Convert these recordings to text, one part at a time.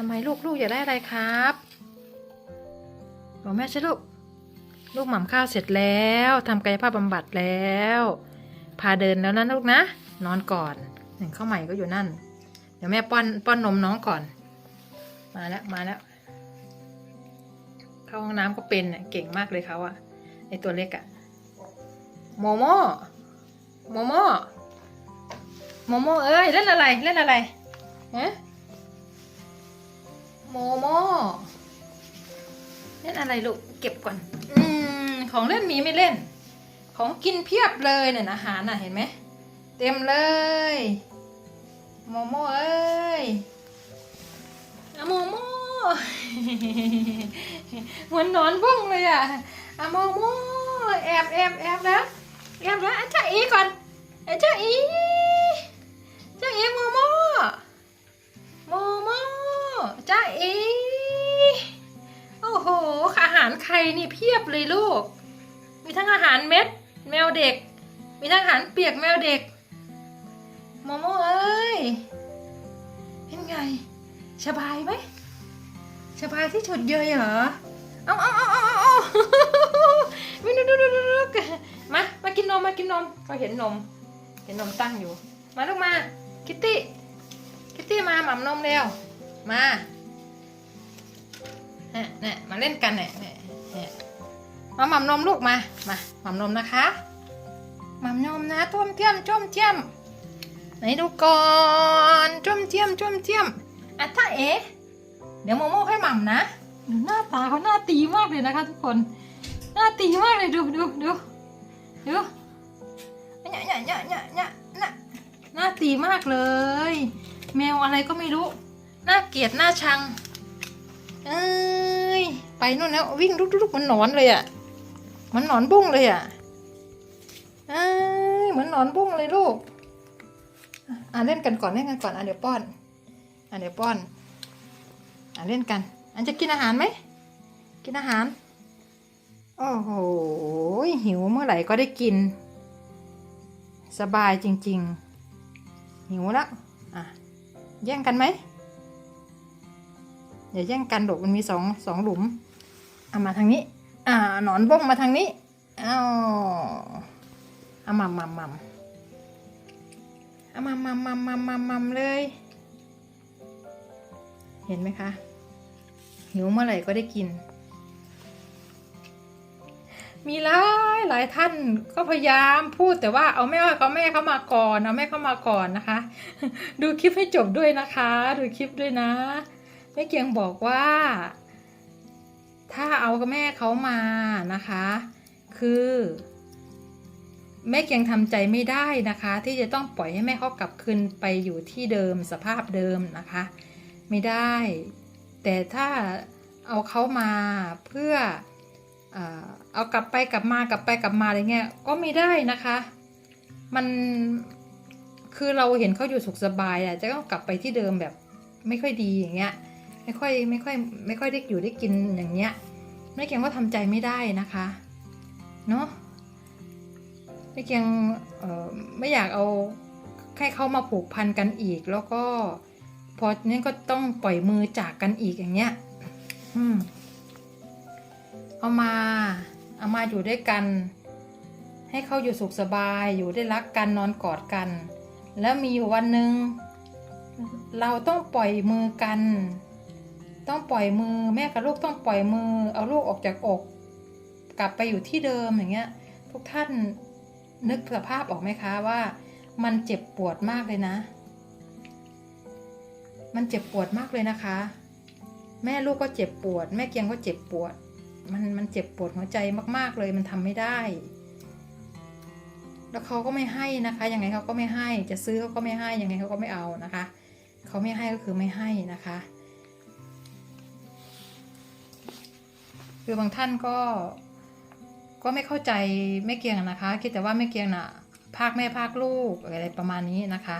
ทำไมลูกลูกอยากได้อะไรครับบอกแม่ใช่ลูก ลูกหม่ำข้าวเสร็จแล้วทำกายภาพบำบัดแล้ว พาเดินแล้วนะลูกนะ นอนก่อนหนึ่งข้าวใหม่ก็อยู่นั่น เดี๋ยวแม่ป้อนป้อนนมน้องก่อน มาแล้วมาแล้วเข้าห้องน้ำก็เป็นเนี่ยเก่งมากเลยเขาอะไอตัวเล็กอะโมโมโมโมโมโมเอ้ยเล่นอะไรเล่นอะไรฮะ โมโมเล่นอะไรลูกเก็บก่อน อืมของเล่นมีไม่เล่น ของกินเพียบเลยเนี่ยอาหารน่ะเห็นไหมเต็มเลยโมโมเอ้ยอะโมโมเหมือนนอนบุ้งเลยอะอะโมโมแอบแอบแอบแล้วแอบแล้วอะจ้าอีก่อนอะจ้าอี นี่เพียบเลยลูก มีทั้งอาหารเม็ด แมวเด็ก มีทั้งอาหารเปียกแมวเด็กโมโมเอ้ยเป็นไงสบายไหมสบายที่สุดเลยเหรอเอาเอาเอาเอาเอาเอาวิดูดูดูดูดูมามากินนมมากินนมก็เห็นนม เห็นนมตั้งอยู่ มาลูกมาคิตตี้คิตตี้มาหม่ำนมเร็วมานี่ยเนี่ยมาเล่นกันเนี่ย เนี่ยเนี่ยมาหม่ำนมลูกมา มาหม่ำนมนะคะ หม่ำนมนะต้มเทียมจ้มเทียม ไหนดูก่อนจ้มเทียมจ้มเทียมอะถ้าเอ๋เดี๋ยวโมโม่ให้หม่ำนะ หน้าตาเขาหน้าตีมากเลยนะคะ ทุกคน หน้าตีมากเลยดูดูดูดูเนี่ยเนี่ยเนี่ยเนี่ยเนี่ยเนี่ยหน้าตีมากเลย แมวอะไรก็ไม่รู้ น่าเกลียด น่าชัง เอ้ยไปนู่นแล้ววิ่งลุกๆมือนหนอนเลยอะ่ะมือนหนอนบุ้งเลยอะ่ะเอ้ยเหมือนหนอนบุ้งเลยลูกอะเล่นกันก่อนเล่นกันก่อนอะเดี๋ยวป้อนอะเดี๋ยวป้อนอะเล่นกัน อันจะกินอาหารไหมกินอาหารโอ้โหหิวเมื่อไหร่ก็ได้กิน สบายจริง ๆ หิวแล้วอะแย่งกันไหม อย่าแย่งกันดอกมันมีสองสองหลุมเอามาทางนี้ อ่าหนอนบ้งมาทางนี้เอ้าเอามัมมัมมัมเอามัมมัมมัมมัมมัมมัมเลย เห็นไหมคะหิวเมื่อไหร่ก็ได้กิน มีหลายหลายท่านก็พยายามพูดแต่ว่าเอาแม่เขาแม่เขามาก่อนเอาแม่เขามาก่อนนะคะ ดูคลิปให้จบด้วยนะคะ ดูคลิปด้วยนะ ม่เกียงบอกว่า ถ้าเอาแม่เขามานะคะ คือ แม่เกียงทำใจไม่ได้นะคะ ที่จะต้องปล่อยให้แม่เขากลับคืนไปอยู่ที่เดิมสภาพเดิมนะคะ ไม่ได้ แต่ถ้าเอาเขามาเพื่อเอ่อเอากลับไปกลับมากลับไปกลับมาอะไรเงี้ยก็ไม่ได้นะคะ มันคือเราเห็นเขาอยู่สุขสบายอะจะต้องกลับไปที่เดิมแบบไม่ค่อยดีอย่างเงี้ย ไม่ค่อยไม่ค่อยไม่ค่อยได้อยู่ได้กินอย่างเงี้ยแม่เกียงก็ทำใจไม่ได้นะคะเนาะแม่เกียงไม่อยากเอาให้เขามาผูกพันกันอีก แล้วก็พอนี้ก็ต้องปล่อยมือจากกันอีกอย่างเงี้ยอืมเอามาเอามาอยู่ด้วยกัน ให้เขาอยู่สุขสบายอยู่ได้รักกันนอนกอดกัน แล้วมีอยู่วันหนึ่งเราต้องปล่อยมือกัน ต้องปล่อยมือแม่กับลูกต้องปล่อยมือ เอาลูกออกจากอก กลับไปอยู่ที่เดิมอย่างเงี้ย ทุกท่านนึกสภาพออกไหมคะว่ามันเจ็บปวดมากเลยนะ มันเจ็บปวดมากเลยนะคะ แม่ลูกก็เจ็บปวด แม่เกียงก็เจ็บปวด มันมันเจ็บปวดหัวใจมากๆเลยมันทำไม่ได้ แล้วเขาก็ไม่ให้นะคะ ยังไงเขาก็ไม่ให้ จะซื้อเขาก็ไม่ให้ ยังไงเขาก็ไม่เอานะคะ เขาไม่ให้ก็คือไม่ให้นะคะ คือบางท่านก็ ก็ไม่เข้าใจแม่เกียงนะคะ คิดแต่ว่าแม่เกียงน่ะภาคแม่ภาคลูกอะไรประมาณนี้นะคะ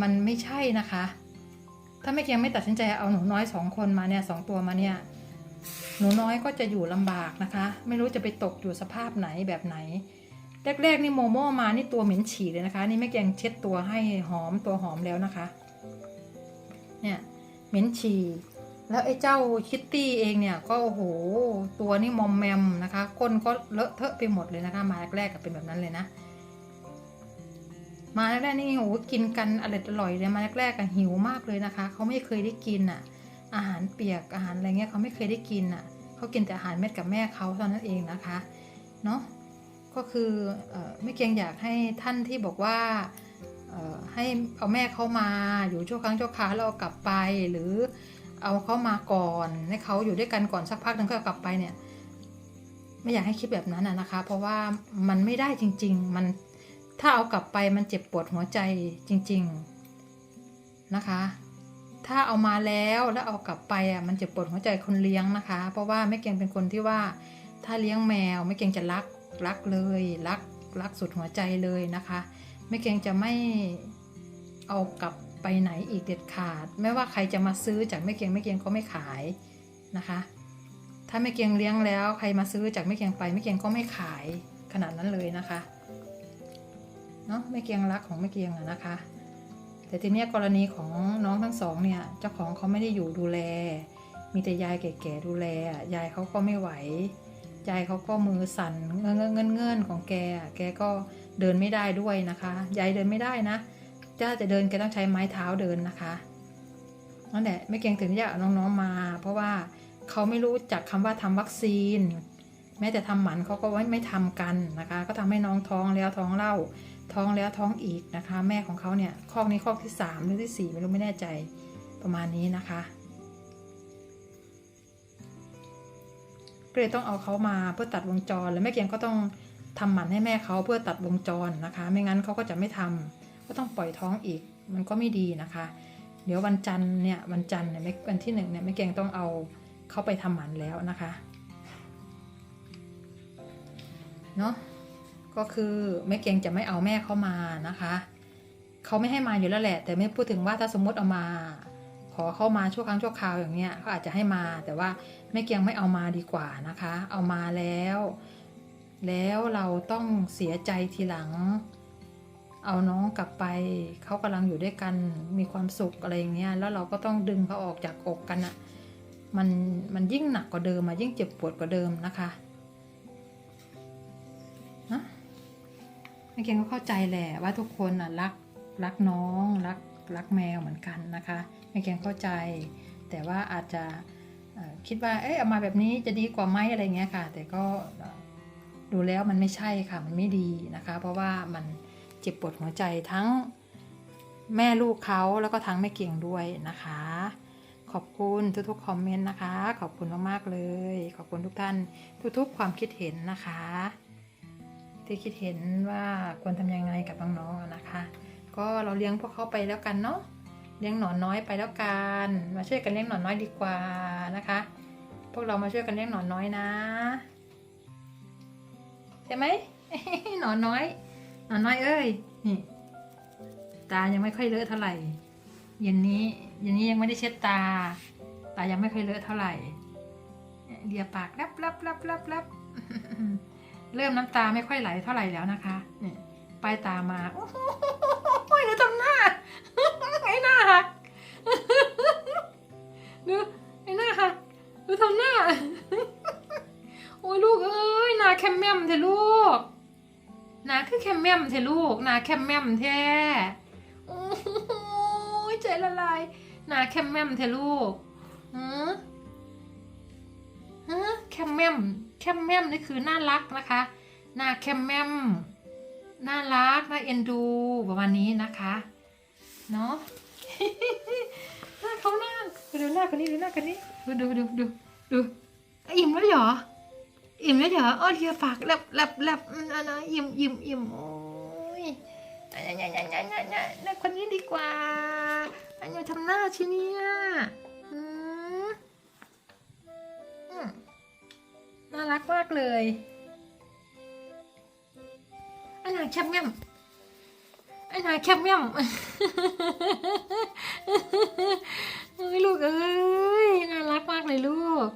มันไม่ใช่นะคะ ถ้าแม่เกียงไม่ตัดสินใจเอาหนูน้อยสองคนมาเนี่ยสองตัวมาเนี่ยหนูน้อยก็จะอยู่ลำบากนะคะ ไม่รู้จะไปตกอยู่สภาพไหนแบบไหน แรกๆนี่โมโม่มานี่ตัวเหม็นฉี่เลยนะคะ นี่แม่เกียงเช็ดตัวให้หอมตัวหอมแล้วนะคะ เนี่ยเหม็นฉี่ แล้วไอ้เจ้าคิตตี้เองเนี่ยก็โอ้โหตัวนี่มอมแมมนะคะก้นก็เลอะเทอะไปหมดเลยนะคะมาแรกๆก็เป็นแบบนั้นเลยนะ มาแรกๆนี่โอ้โหกินกันอร่อยอร่อยเลยมาแรกๆกันหิวมากเลยนะคะเขาไม่เคยได้กินอะ อาหารเปียกอาหารอะไรเงี้ยเขาไม่เคยได้กินอะเขากินแต่อาหารเม็ดกับแม่เขาเท่านั้นเองนะคะเนาะก็คืออไม่เกียงอยากให้ท่านที่บอกว่าให้เอาแม่เขามาอยู่ชั่วครั้งชั่วคราวแล้วเอากลับไปหรือ เอาเขามาก่อนให้เขาอยู่ด้วยกันก่อนสักพักหนึงก็เอากลับไปเนี่ย ไม่อยากให้คิดแบบนั้นนะนะคะ เพราะว่ามันไม่ได้จริง ๆ มันถ้าเอากลับไปมันเจ็บปวดหัวใจจริง ๆนะคะ ถ้าเอามาแล้วแล้วเอากลับไปอะมันเจะปวดหัวใจคนเลี้ยงนะคะ เพราะว่าแม่เกียงเป็นคนที่ว่า ถ้าเลี้ยงแมวแม่เกียงจะรักรักเลยรักรักสุดหัวใจเลยนะคะแม่เกียงจะไม่เอากลับ ไปไหนอีกเด็ดขาด ไม่ว่าใครจะมาซื้อจากแม่เกียงแม่เกียงก็ไม่ขายนะคะ ถ้าแม่เกียงเลี้ยงแล้ว ใครมาซื้อจากแม่เกียงไปแม่เกียงก็ไม่ขายขนาดนั้นเลยนะคะเนาะแม่เกียงรักของแม่เกียงอะนะคะ แต่ทีเนี้ยกรณีของน้องทั้งสองเนี่ยเจ้าของเขาไม่ได้อยู่ดูแล มีแต่ยายแก่ๆดูแลยายเขาก็ไม่ไหวยายเขาก็มือสั่นเงื่อนเงื่อนของแก แกก็เดินไม่ได้ด้วยนะคะ ยายเดินไม่ได้นะ ถ้าจะเดินแกต้องใช้ไม้เท้าเดินนะคะนั่นแหละไม่เก่งถึงอยากเอาน้องๆมา เพราะว่าเขาไม่รู้จักคำว่าทำวัคซีน แม้แต่ทำหมันเขาก็ไม่ไม่ทำกันนะคะ ก็ทำให้น้องท้องแล้วท้องเล่า ท้องแล้วท้องอีกนะคะ แม่ของเขาเนี่ยคอกนี้คอกที่สามหรือที่สี่ไม่รู้ไม่แน่ใจประมาณนี้นะคะก็เลยต้องเอาเขามาเพื่อตัดวงจร แล้วแม่เกียงก็ต้องทำหมันให้แม่เขาเพื่อตัดวงจรนะคะ ไม่งั้นเขาก็จะไม่ทำ ก็ต้องปล่อยท้องอีก มันก็ไม่ดีนะคะ เดี๋ยววันจันทร์เนี่ยวันจันทร์เนี่ยวันที่หนึ่งเนี่ยแม่เกียงต้องเอาเขาไปทำหมันแล้วนะคะเนาะก็คือแม่เกียงจะไม่เอาแม่เขามานะคะเขาไม่ให้มาอยู่แล้วแหละ แต่ไม่พูดถึงว่าถ้าสมมติเอามาขอเข้ามาชั่วครั้งชั่วคราวอย่างเนี้ยเขาอาจจะให้มาแต่ว่าแม่เกียงไม่เอามาดีกว่านะคะ เอามาแล้ว แล้วเราต้องเสียใจทีหลัง เอาน้องกลับไปเขากำลังอยู่ด้วยกันมีความสุขอะไรอย่างเงี้ยแล้วเราก็ต้องดึงเขาออกจากอกกันอะมันมันยิ่งหนักกว่าเดิมอะยิ่งเจ็บปวดกว่าเดิมนะคะแม่เกียงก็เข้าใจแหละว่าทุกคนน่ะรักรักน้องรักรักแมวเหมือนกันนะคะแม่เกียงเข้าใจ แต่ว่าอาจจะคิดว่าเอ๊ะเอามาแบบนี้จะดีกว่าไหมอะไรเงี้ยค่ะ แต่ก็ดูแล้วมันไม่ใช่ค่ะมันไม่ดีนะคะ เพราะว่ามัน เจ็บปวดหัวใจทั้งแม่ลูกเขาแล้วก็ทั้งแม่เกียงด้วยนะคะ ขอบคุณทุกๆคอมเมนต์นะคะ ขอบคุณมากๆเลย ขอบคุณทุกท่านทุกๆ ความคิดเห็นนะคะ ที่คิดเห็นว่าควรทำยังไงกับน้องๆนะคะ ก็เราเลี้ยงพวกเขาไปแล้วกันเนาะเลี้ยงหนอนน้อยไปแล้วกันมาช่วยกันเลี้ยงหนอนน้อยดีกว่านะคะ พวกเรามาช่วยกันเลี้ยงหนอนน้อยนะใช่ไหมหนอนน้อย หนอนน้อยเอ้ยนี่ตายังไม่ค่อยเลอะเท่าไหร่เย็นนี้เย็นนี้ยังไม่ได้เช็ดตา ตายังไม่ค่อยเลอะเท่าไหร่เลียปากรับรับรับรับรับเริ่มน้ำตาไม่ค่อยไหลเท่าไหร่แล้วนะคะนี่ปลายตามาโอ้โหนูทำหน้าไอ้หน้าหักดูไอ้หน้าหักดูทำหน้าโอ้ยลูกเอ้ยหน้าแคมแมมเทลูก นาคือแคมแมมเทลูกนาแคมแมมแท้โอ้ยใจละลายนาแคมแมมเทลูกหือฮะแคมแมมแคมแมมนี่คือน่ารักนะคะนาแคมแมมน่ารักน่าเอ็นดูประมาณนี้นะคะเนาะหน้าเขาหน้าดูหน้าคนนี้ดูหน้าคนนี้ดูดูดูดูดูอิ่มแล้วเหรอ อิ่มแล้วเหรออ้อเดียฝากแลบแลบแลบอืมอันนะอิ่มอิ่มอิ่มโอ้ยอันนี้อันนี้อันนี้อันนี้หน้าคนนี้ดีกว่าอันนี้ทำหน้าชิเนี่ยน่ารักมากเลยไอ้นาแคบแง่มไอ้นาแคบแง่มเอ้ยลูกเอ้ยน่ารักมากเลยลูก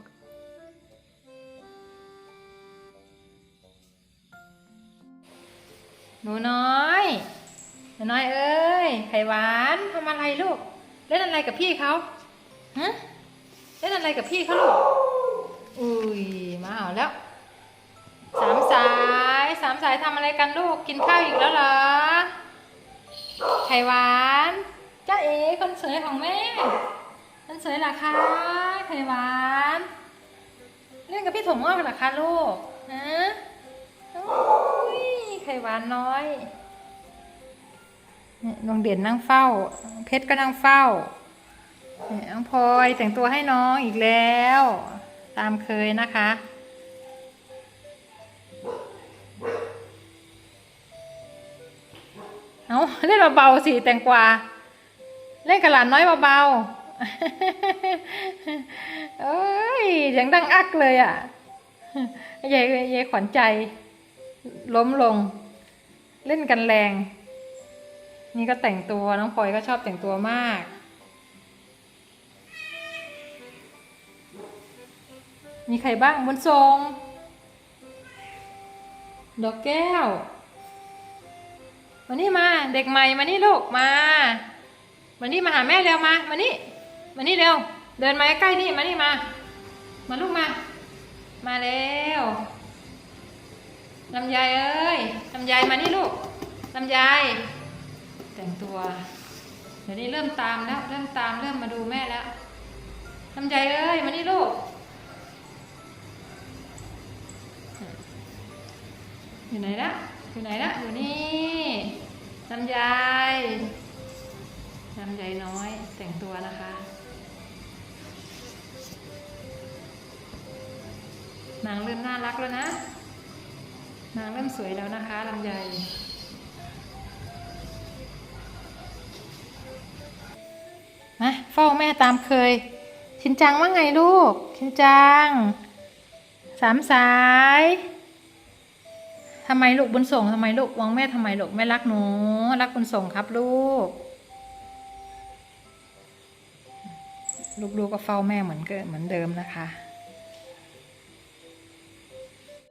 นูน้อยหนูน้อยเอ้ยไข่หวานทำอะไรลูก เล่นอะไรกับพี่เขาฮะเล่นอะไรกับพี่เขาลูก อุ้ยมาเอาแล้วสามสายสามสายทำอะไรกันลูกกินข้าวอีกแล้วเหรอไข่หวานจ้าเอ๋คนสวยของแม่คนสวยหรอคะไข่หวานเล่นกับพี่ถั่วงอกเหรอคะลูกฮะ ไข่หวานน้อยนี่ยโรงเด่นนั่งเฝ้า เพชรก็นั่งเฝ้าน้องพลอยแต่งตัวให้น้องอีกแล้ว ตามเคยนะคะ เอาเล่นเบาๆสิแตงกวาเล่นกับหลานน้อยเบาๆเอ้ยเสียงดังอักเลยอะยายยายขวัญใจ ล้มลง เล่นกันแรง นี่ก็แต่งตัวน้องพลอยก็ชอบแต่งตัวมาก มีใครบ้างบนทรง ดอกแก้วมานี่มาเด็กใหม่มานี่ลูกมามานี่มาหาแม่เร็วมามานี่มานี่เร็ว เดินมาใกล้นี่มานี่มา มาลูกมา มาเร็ว ลำไยเอ้ยลำไยมานี่ลูกลำไยแต่งตัว เดี๋ยวนี้เริ่มตามแล้ว เริ่มตามเริ่มมาดูแม่แล้วลำไยเอ้ยมานี่ลูก อยู่ไหนละอยู่ไหนละอยู่นี่ลำไยลำไยน้อย แต่งตัวนะคะนางเริ่มน่ารักแล้วนะ นางเริ่มสวยแล้วนะคะลำไยมาเฝ้าแม่ตามเคย ชินจังว่าไงลูก ชินจัง สามสายทำไมลูกบุญส่งทำไมลูกมองแม่ทำไมลูกแม่รักหนูรักบุญส่งครับลูก ลูกๆก็เฝ้าแม่เหมือนเกิเหมือนเดิมนะคะ